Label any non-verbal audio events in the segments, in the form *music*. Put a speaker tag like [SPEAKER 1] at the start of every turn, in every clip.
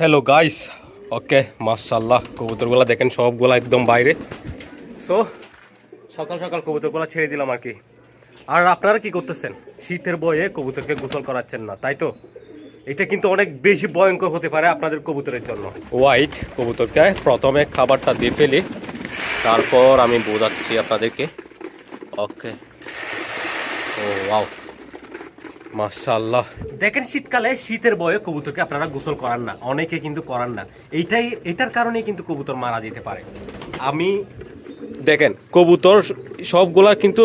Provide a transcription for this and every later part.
[SPEAKER 1] Hello guys okay মার্শাল্লাহ কবুতরগুলো দেখেন, সবগুলা একদম বাইরে। সো সকাল সকাল কবুতরগুলো ছেড়ে দিলাম আর কি। আর আপনারা কি করতেছেন? শীতের বয়ে কবুতরকে গোসল করাচ্ছেন না, তাই তো? এটা কিন্তু অনেক বেশি ভয়ঙ্কর হতে পারে আপনাদের কবুতরের জন্য। হোয়াইট কবুতরকে প্রথমে খাবারটা দিয়ে ফেলি। তারপর আমি বোঝাচ্ছি আপনাদেরকে। ওকে ও ওয়াও মাশাল্লাহ দেখেন শীতকালে শীতের বয়ে কবুতরকে আপনারা গোসল করান না অনেকে কিন্তু করান না। এইটাই এটার কারণে কিন্তু কবুতর মারা যেতে পারে। আমি দেখেন কবুতর সবগুলার কিন্তু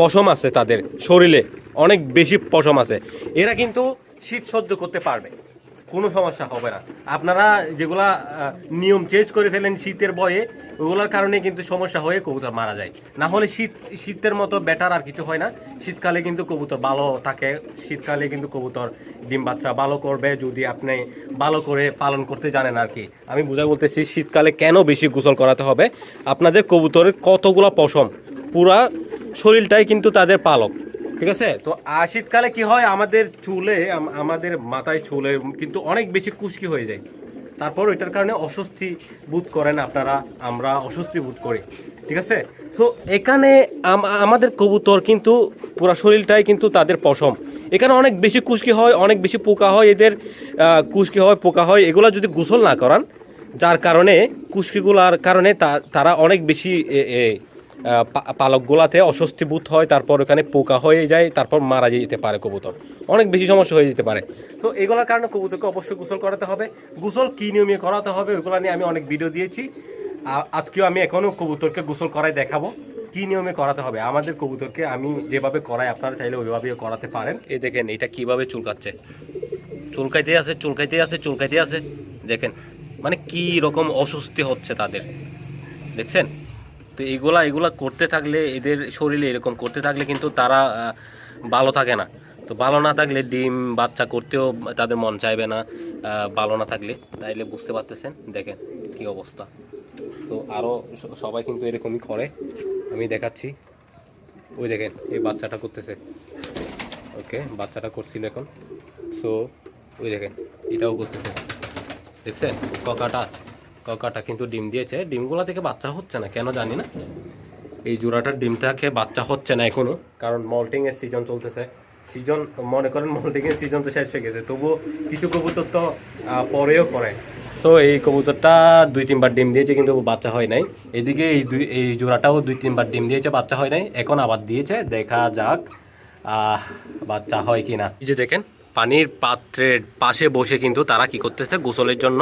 [SPEAKER 1] পশম আছে তাদের শরীরে অনেক বেশি পশম আছে। এরা কিন্তু শীত সহ্য করতে পারবে। কোনো সমস্যা হবে না। আপনারা যেগুলা নিয়ম চেঞ্জ করে ফেলেন শীতের বয়ে, ওগুলোর কারণে কিন্তু সমস্যা হয়ে কবুতর মারা যায়। না হলে শীত, শীতের মতো বেটার আর কিছু হয় না। শীতকালে কিন্তু কবুতর ভালো থাকে। শীতকালে কিন্তু কবুতর ডিম বাচ্চা ভালো করবে যদি আপনি ভালো করে পালন করতে জানেন আর কি। আমি বুঝা বলতেছি, শীতকালে কেন বেশি গোসল করাতে হবে? আপনাদের কবুতরের কতগুলা পশম? পুরা শরীরটাই কিন্তু তাদের পালক। ঠিক আছে? তো শীতকালে কি হয়, আমাদের চুলে আমাদের মাথায় চুলে কিন্তু অনেক বেশি কুশকি হয়ে যায়। তারপর এটার কারণে অস্বস্তি বোধ করেন আপনারা, আমরা অস্বস্তি বোধ করি। ঠিক আছে? তো এখানে আমাদের কবুতর কিন্তু পুরো শরীরটাই কিন্তু তাদের পশম। এখানে অনেক বেশি কুশকি হয়, অনেক বেশি পোকা হয়, এদের কুশকি হয়, পোকা হয়, এগুলো যদি গোসল না করান, যার কারণে কুশকিগুলার কারণে তারা অনেক বেশি পালকগুলাতে অস্বস্তি বোধ হয়, তারপর ওখানে পোকা হয়ে যায়, তারপর মারা যেতে পারে কবুতর। অনেক বেশি সমস্যা হয়ে যেতে পারে। তো এগুলোর কারণে কবুতরকে অবশ্যই গোসল করাতে হবে। গোসল কী নিয়মে করাতে হবে, ওইগুলো নিয়ে আমি অনেক ভিডিও দিয়েছি। আজকেও আমি এখনও কবুতরকে গোসল করাই দেখাবো। কী নিয়মে করাতে হবে? আমাদের কবুতরকে আমি যেভাবে করাই, আপনারা চাইলে ওইভাবেও করাতে পারেন। এই দেখেন, এটা কীভাবে চুলকাচ্ছে। চুলকাইতে আছে চুলকাইতে আছে চুলকাইতে আছে। দেখেন মানে কি রকম অস্বস্তি হচ্ছে তাদের। দেখছেন? তো এইগুলা এগুলা করতে থাকলে এদের শরীরে এরকম করতে থাকলে কিন্তু তারা ভালো থাকে না। তো ভালো না থাকলে ডিম, বাচ্চা করতেও তাদের মন চাইবে না ভালো না থাকলে। তাইলে বুঝতে পারতেছেন? দেখেন কি অবস্থা। তো আরও সবাই কিন্তু এরকমই করে। আমি দেখাচ্ছি। ওই দেখেন, এই বাচ্চাটা করতেছে। ওকে, বাচ্চাটা করছিল এখন। সো ওই দেখেন, এটাও করতেছে। দেখছেন? ককাটা ককাটা কিন্তু ডিম দিয়েছে। ডিমগুলো থেকে বাচ্চা হচ্ছে না, কেন জানি না। এই জোড়াটার ডিমটাকে বাচ্চা হচ্ছে না এখনও, কারণ মল্টিং এর সিজন চলতেছে। সিজন মনে করেন মল্টিং এর সিজন তো শেষ হয়ে গেছে তবুও কিছু কবুতর তো পরেও করে। তো এই কবুতরটা দুই তিনবার ডিম দিয়েছে, কিন্তু বাচ্চা হয় নাই। এদিকে এই দুই, এই জোড়াটাও দুই তিনবার ডিম দিয়েছে, বাচ্চা হয় নাই। এখন আবার দিয়েছে, দেখা যাক বাচ্চা হয় কিনা। এই যে দেখেন, পানির পাত্রের পাশে বসে কিন্তু তারা কি করতেছে, গোসলের জন্য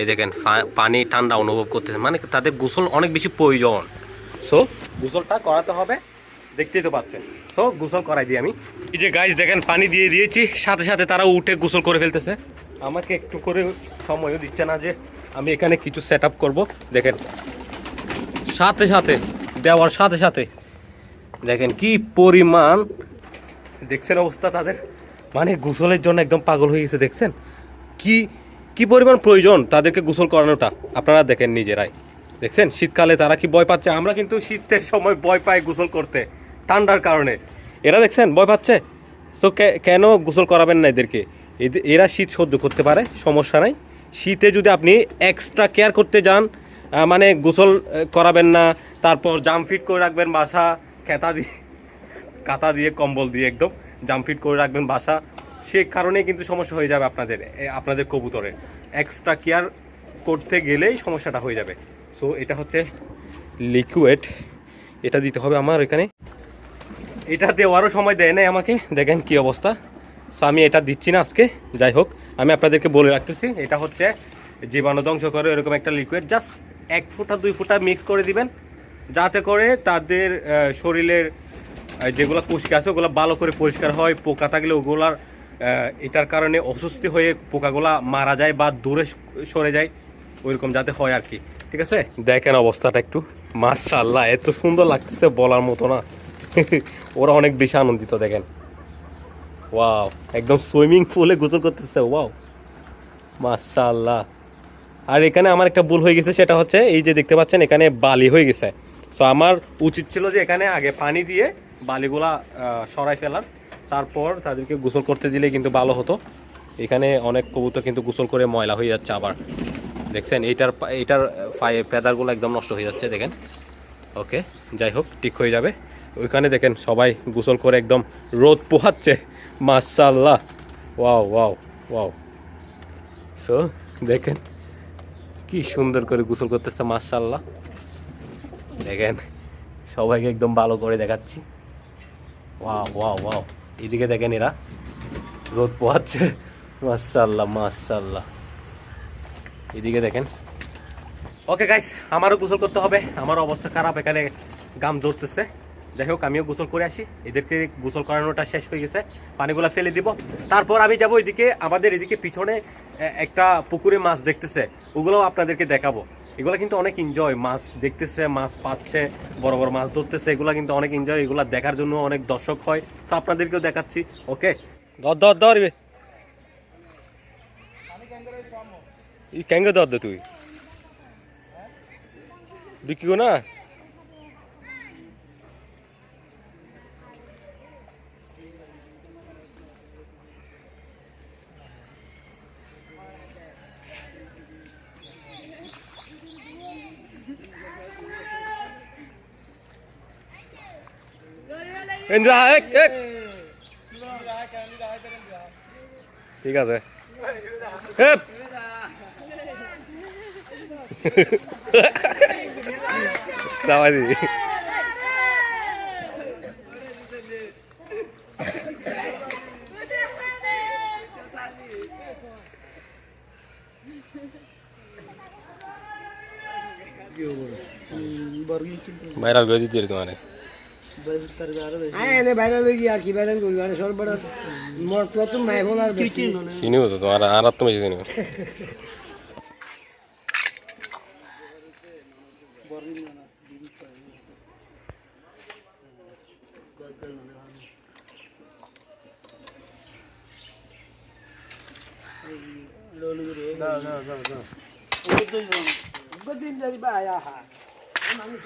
[SPEAKER 1] এই দেখেন পানি ঠান্ডা অনুভব করতেছে। মানে তাদের গোসল অনেক বেশি প্রয়োজন। সো গোসলটা করাতে হবে। দেখতেই তো পাচ্ছেন। তো গোসল করাই দিই আমি। এই যে গাইজ দেখেন, পানি দিয়ে দিয়েছি। সাথে সাথে তারা উঠে গোসল করে ফেলতেছে। আমাকে একটু করে সময়ও দিচ্ছে না যে আমি এখানে কিছু সেট আপ করব। দেখেন, সাথে সাথে, দেওয়ার সাথে সাথে। দেখেন, কি পরিমাণ দেখছেন অবস্থা তাদের? মানে গোসলের জন্য একদম পাগল হয়ে গেছে, দেখছেন? কি কি পরিমাণ প্রয়োজন তাদেরকে গোসল করানোটা? আপনারা দেখেন নিজেরাই। দেখছেন? শীতকালে তারা কি ভয় পাচ্ছে? আমরা কিন্তু শীতের সময় ভয় পাই গোসল করতে, ঠান্ডার কারণে। এরা দেখছেন? ভয় পাচ্ছে? তো কেন গোসল করাবেন না এদেরকে? এদের- এরা শীত সহ্য করতে পারে, সমস্যা নাই। শীতে যদি আপনি এক্সট্রা কেয়ার করতে যান মানে গোসল করাবেন না, তারপর জাম ফিট করে রাখবেন বাসা, খেতা দিয়ে, কাতা দিয়ে, কম্বল দিয়ে একদম জামফিট করে রাখবেন বাসা সে কারণে কিন্তু সমস্যা হয়ে যাবে আপনাদের আপনাদের কবুতরের এক্সট্রা কেয়ার করতে গেলেই সমস্যাটা হয়ে যাবে। সো এটা হচ্ছে লিকুইড এটা দিতে হবে আমার এখানে। এটা দেওয়ারও সময় দেয় নাই আমাকে। দেখেন কি অবস্থা। সো আমি এটা দিচ্ছি না আজকে। যাই হোক, আমি আপনাদেরকে বলে রাখতেছি। এটা হচ্ছে জীবাণু ধ্বংস করে এরকম একটা লিকুইড জাস্ট এক ফুটা, দুই ফুটা মিক্স করে দিবেন। যাতে করে তাদের শরীরের যেগুলো পুষ্টি আছে, ওগুলো ভালো করে পরিষ্কার হয়, পোকা থাকলে ওগুলার এটার কারণে অস্বস্তি হয়ে পোকাগুলা মারা যায় বা দূরে সরে যায়, ওইরকম যাতে হয় আর কি। ঠিক আছে? দেখেন অবস্থাটা একটু। মার্শাল্লাহ এত সুন্দর লাগতেছে বলার মতো না। *laughs* ওরা অনেক বেশি আনন্দিত, দেখেন। ওয়াও, একদম সুইমিং পুলে গোসল করতেছে, ওয়াও। মাশাআল্লাহ। আর এখানে আমার একটা ভুল হয়ে গেছে, সেটা হচ্ছে এই যে দেখতে পাচ্ছেন, এখানে বালি হয়ে গেছে। তো আমার উচিত ছিল যে এখানে আগে পানি দিয়ে বালিগুলা সরাই ফেলার। তারপর তাদেরকে গোসল করতে দিলে কিন্তু ভালো হতো। এখানে অনেক কবুতর কিন্তু গোসল করে ময়লা হয়ে যাচ্ছে আবার। দেখছেন, এইটার এইটার এইটার ফেদারগুলো একদম নষ্ট হয়ে যাচ্ছে, দেখেন। ওকে, যাই হোক, ঠিক হয়ে যাবে। ওইখানে দেখেন, সবাই গোসল করে একদম রোদ পোহাচ্ছে। মাশাল্লাহ ওয়াও ওয়াও ওয়াও। সো দেখেন, কি সুন্দর করে গোসল করতেছে মাশাল্লাহ দেখেন, সবাইকে একদম ভালো করে দেখাচ্ছি। Wow wow wow. এদিকে দেখেন এরা। রোদ পোহাচ্ছে। মাশাল্লাহ মাশাল্লাহ এদিকে দেখেন। ওকে গাইস আমারও গোসল করতে হবে। আমার অবস্থা খারাপ, এখানে গাম জ্বলতেছে। যাই হোক, আমিও গোসল করে আসি। এদেরকে গোসল করানোটা শেষ হয়ে গেছে। পানিগুলো ফেলে দিব। তারপর আমি যাব এদিকে, আমাদের এদিকে পিছনে একটা পুকুরে মাছ দেখতেছে। ওগুলোও আপনাদেরকে দেখাবো। এগুলো কিন্তু অনেক এনজয় মাছ দেখতেছে, মাছ পাচ্ছে, বড় বড় মাছ ধরতেছে, এগুলো কিন্তু অনেক এনজয় এগুলো দেখার জন্য অনেক দর্শক হয়। তো আপনাদেরকেও দেখাচ্ছি ওকে ধর ধর ধর ই ক্যাঙ্গে দর দে তুই। বিক্রি না? এন্দ্রা এক এক। ঠিক আছে। দাওয়াই দিবি ভাইরাল করে দিতে তোমার চিনিও তো তোমার আর তুমি চিনিও
[SPEAKER 2] দাও দাও দাও দাও গদিন যাই বা আয়া হা মানুষ